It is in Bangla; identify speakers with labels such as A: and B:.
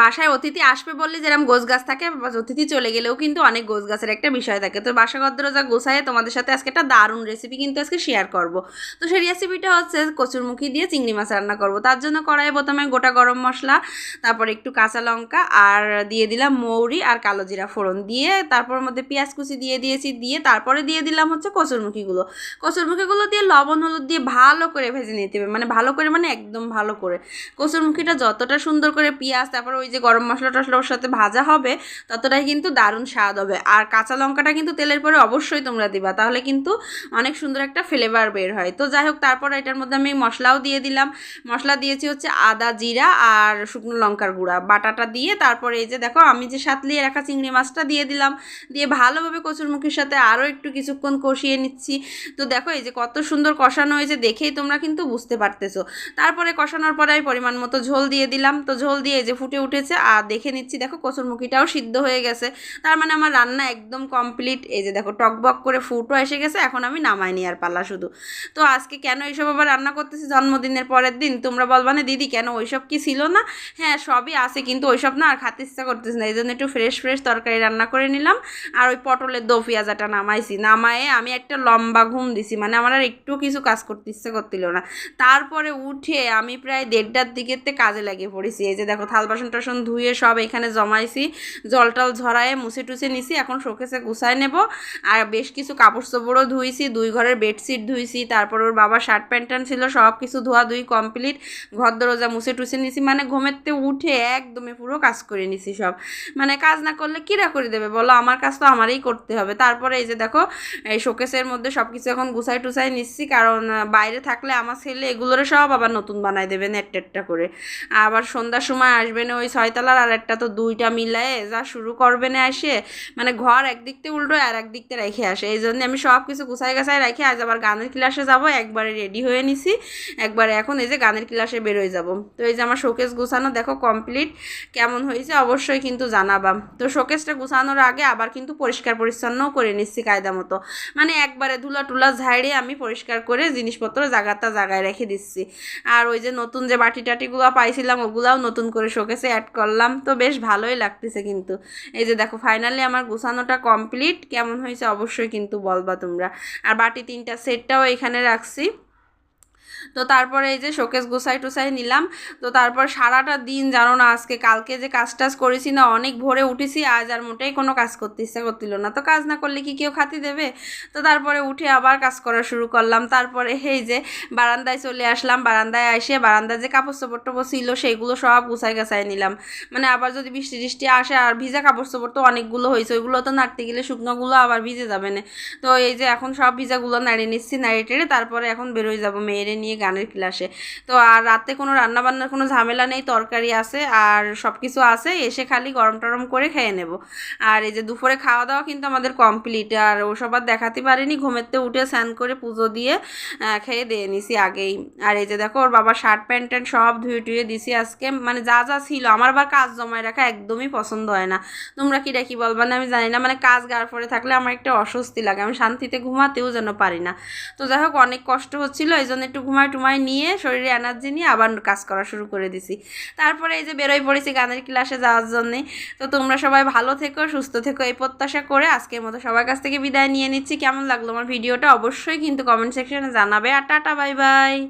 A: বাসায় অতিথি আসবে বললে যেরকম গোছ গাছ থাকে, অতিথি চলে গেলেও কিন্তু অনেক গোছ গাছের একটা বিষয় থাকে। তো বাসা গদ্দরজা গোছায়, তোমাদের সাথে আজকে একটা দারুণ রেসিপি কিন্তু আজকে শেয়ার করব। তো সেই রেসিপিটা হচ্ছে কচুরমুখী দিয়ে চিংড়ি মাছ রান্না করব। তার জন্য কড়াইয়ে প্রথমে গোটা গরম মশলা, তারপর একটু কাঁচা লঙ্কা, আর দিয়ে দিলাম মৌরি আর কালো জিরা ফোড়ন। দিয়ে তারপর মধ্যে পেঁয়াজ কুচি দিয়ে দিয়েছি, দিয়ে তারপরে দিয়ে দিলাম হচ্ছে কচুরমুখীগুলো। কচুরমুখীগুলো দিয়ে লবণ, হলুদ দিয়ে ভালো করে ভেজে নিতে হবে। মানে ভালো করে মানে একদম ভালো করে। কচুরমুখীটা যতটা সুন্দর করে পেঁয়াজ, তারপর ওই যে গরম মশলা টশলা ওর সাথে ভাজা হবে, ততটাই কিন্তু দারুণ স্বাদ হবে। আর কাঁচা লঙ্কাটা কিন্তু তেলের পরে অবশ্যই তোমরা দিবা, তাহলে কিন্তু অনেক সুন্দর একটা ফ্লেভার বের হয়। তো যাই হোক, তারপর এটার মধ্যে আমি মশলাও দিয়ে দিলাম। মশলা দিয়েছি হচ্ছে আদা জিরা আর শুকনো লঙ্কার গুঁড়া। বাটাটা দিয়ে তারপরে এই যে দেখো, আমি যে সাতলিয়ে রাখা চিংড়ি মাছটা দিয়ে দিলাম। দিয়ে ভালোভাবে কচুরমুখির সাথে আরও একটু কিছুক্ষণ কষিয়ে নিচ্ছি। তো দেখো, এই যে কত সুন্দর কষানো হয়েছে দেখেই তোমরা কিন্তু বুঝতে পারতেছো। তারপরে কষানোর পরে আমি পরিমাণ মতো ঝোল দিয়ে দিলাম। তো ঝোল দিয়ে যে ফুটে উঠেছে আর দেখে নিচ্ছি, দেখো কচুরমুখিটাও সিদ্ধ হয়ে গেছে। তার মানে আমার রান্না একদম কমপ্লিট এই যে দেখো, টকবক করে ফুটও এসে গেছে, এখন আমি নামাই নি আর পাল্লা শুধু। তো আজকে কেন এইসব আবার রান্না করতেছি? জন্মদিনের পরের দিন। তোমরা বলবা না দিদি, কেন ওইসব কি ছিল না? হ্যাঁ সবই আছে, কিন্তু ওইসব না আর খাতে ইচ্ছা করতেছে না। এই জন্য একটু ফ্রেশ ফ্রেশ তরকারি রান্না করে নিলাম। আর ওই পটলের দো পেঁয়াজাটা নামাইছি। নামায়ে আমি একটা লম্বা ঘুম দিছি। মানে আমার আর একটু কিছু কাজ করতে ইচ্ছে করছিল না। তারপরে উঠে আমি প্রায় দেড়টার দিকেতে কাজে লাগিয়ে পড়েছি। এই যে দেখো, থাল বাসন টাসন ধুয়ে সব এখানে জমাইছি জল টল ঝরায়ে মুছে টুছে নিছি, এখন শোকেসে গুছায় নেব। আর বেশ কিছু কাপড় চোপড়ও ধুইছি, দুই ঘরের বেডশিট ধুইছি, তারপর ওর বাবা শার্ট প্যান্ট ট্যান্ট ছিল, সব কিছু ধোয়া ধুই কমপ্লিট, ঘর দরজা মুছে টুছে নিছি মানে ঘুমেরতে উঠে একদমই পুরো কাজ করে নিছি সব। মানে কাজ না করলে কিরা করে দেবে বলো? আমার কাজ তো আমারই করতে হবে। তারপরে এই যে দেখো, এই শোকেসের মধ্যে সব কিছু এখন গুছাই টুসাই নিচ্ছি, কারণ বাইরে থাকলে আমার ছেলে এগুলোরে সব আবার নতুন বানাই দেবে, নেট টেটটা করে। আবার সন্ধ্যার সময় আসবে না, ওই ছয়তলার আর একটা তো দুইটা মিলায়ে যা শুরু করবে না এসে মানে ঘর একদিক থেকে উল্টো আর একদিক থেকে রেখে আসে। এই জন্য আমি সব কিছু গুছাই গাছাই রেখে আজ আবার গানের ক্লাসে যাব, একবারে রেডি হয়ে নিছি। একবারে এখন এই যে গানের ক্লাসে বেরোয় যাব। তো এই যে আমার শোকেস গুছানো দেখো কমপ্লিট কেমন হয়েছে অবশ্যই কিন্তু জানাবাম তো শোকেসটা গুছানোর আগে আবার কিন্তু পরিষ্কার পরিচ্ছন্নও করে নিচ্ছি কায়দা মতো। মানে একবারে ধুলা টুলা ঝাড়িয়ে আমি পরিষ্কার করে জিনিসপত্র জায়গাটা জায়গায় রেখে দিচ্ছি। আর ওই যে নতুন যে বাটি টাটিগুলো পাইছিলাম, ওগুলাও নতুন করে শোকেসে অ্যাড করলাম, তো বেশ ভালোই লাগতেছে কিন্তু। এই যে দেখো ফাইনালি আমার গুছানোটা কমপ্লিট কেমন হয়েছে অবশ্যই কিন্তু বলবা তোমরা। আর বাটি তিনটা সেটটাও এখানে রাখছি। তো তারপরে এই যে শোকেস গোসাই টুসাই নিলাম। তো তারপর সারাটা দিন জানো না, আজকে কালকে যে কাজ টাজ করেছি না, অনেক ভোরে উঠেছি, আজ আর মোটেই কোনো কাজ করতে ইচ্ছা করছিল না। তো কাজ না করলে কি কেউ খাতি দেবে? তো তারপরে উঠে আবার কাজ করা শুরু করলাম। তারপরে এই যে বারান্দায় চলে আসলাম। বারান্দায় এসে বারান্দায় যে কাপড় চোপড় টোপড় ছিল, সেগুলো সব গুছাই গাছাই নিলাম। মানে আবার যদি বৃষ্টি টিষ্টি আসে, আর ভিজা কাপড় চোপড় তো অনেকগুলো হয়েছে, ওইগুলো তো নাড়তে গেলে শুকনোগুলো আবার ভিজে যাবে না। তো এই যে এখন সব ভিজাগুলো নাড়িয়ে নিচ্ছি নাড়িয়ে টেড়ে তারপরে এখন বেরোয় যাব, মেয়েরে নিয়ে গানের ক্লাসে। তো আর রাতে কোনো রান্না বান্নার কোনো ঝামেলা নেই, তরকারি আছে আর সব কিছু আছে, এসে খালি গরম টরম করে খেয়ে নেব। আর এই যে দুপুরে খাওয়া দাওয়া কিন্তু আমাদের কমপ্লিট আর ওসব আর দেখাতে পারিনি, ঘুমেরতে উঠে স্নান করে পুজো দিয়ে খেয়ে দিয়ে নিছি আগেই। আর এই যে দেখো, ওর বাবা শার্ট প্যান্ট ট্যান্ট সব ধুয়ে টুয়ে দিছি আজকে মানে যা যা ছিল, আমার আবার কাজ জমায় রাখা একদমই পছন্দ হয় না। তোমরা কি কি বলবা না, আমি জানি না মানে কাজ গার পরে থাকলে আমার একটা অস্বস্তি লাগে, আমি শান্তিতে ঘুমাতেও যেন পারি না। তো যাই হোক, অনেক কষ্ট হচ্ছিল এই জন্য একটু ঘুমায় টুমায় নিয়ে শরীরে এনার্জি নিয়ে আবার কাজ করা শুরু করে দিছি। তারপরে এই যে বেরোয় পড়েছি গানের ক্লাসে যাওয়ার জন্যে। তো তোমরা সবাই ভালো থেকো, সুস্থ থেকো এই প্রত্যাশা করে আজকের মতো সবার কাছ থেকে বিদায় নিয়ে নিচ্ছি। কেমন লাগল আমার ভিডিওটা অবশ্যই কিন্তু কমেন্ট সেকশনে জানাবে। আর টাটা বাই বাই